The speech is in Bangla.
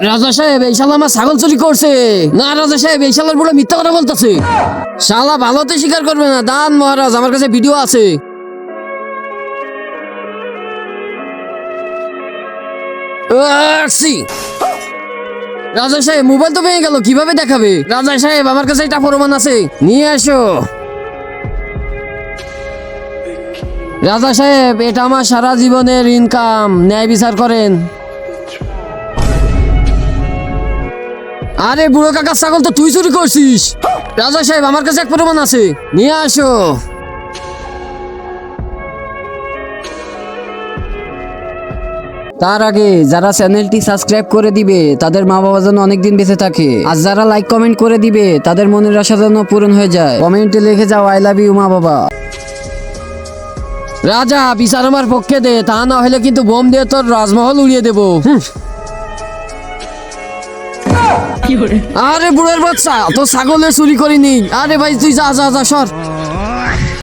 রাজা সাহেব, এই শালা আমার ছাগল চুরি করছে। না, রাজা সাহেব, এই শালার বুড়ো মিথ্যা কথা বলতেছে। শালা ভালোতে স্বীকার করবে না। দান, মহারাজ, আমার কাছে ভিডিও আছে। রাজা সাহেব মোবাইল তো ভেঙে গেল, কীভাবে দেখাবে? রাজা সাহেব, আমার কাছে একটা প্রমাণ আছে। নিয়ে আসো। রাজা সাহেব, এটা আমার সারা জীবনের ইনকাম ন্যায় বিচার করেন। আরে বুড়ো কাকা ছাগল তো তুই চুরি করছিস। রাজা সাহেব, আমার কাছে এক প্রমাণ আছে। নিয়ে আসো। তার আগে যারা চ্যানেলটি সাবস্ক্রাইব করে দিবে, তাদের মা বাবা যেন অনেকদিন বেঁচে থাকে। আর যারা লাইক, কমেন্ট করে দিবে, তাদের মনের আশা যেন পূরণ হয়ে যায়। কমেন্টে লিখে যাও আই লাভ ইউ মা বাবা রাজা, বিচার আমার পক্ষে দে, তা না হলে কিন্তু বোম দিয়ে তোর রাজমহল উড়িয়ে দেবো। আরে বুড়ের বাচ্চা তো ছাগলের চুরি করিনি। আরে ভাই তুই যা যা যা সর।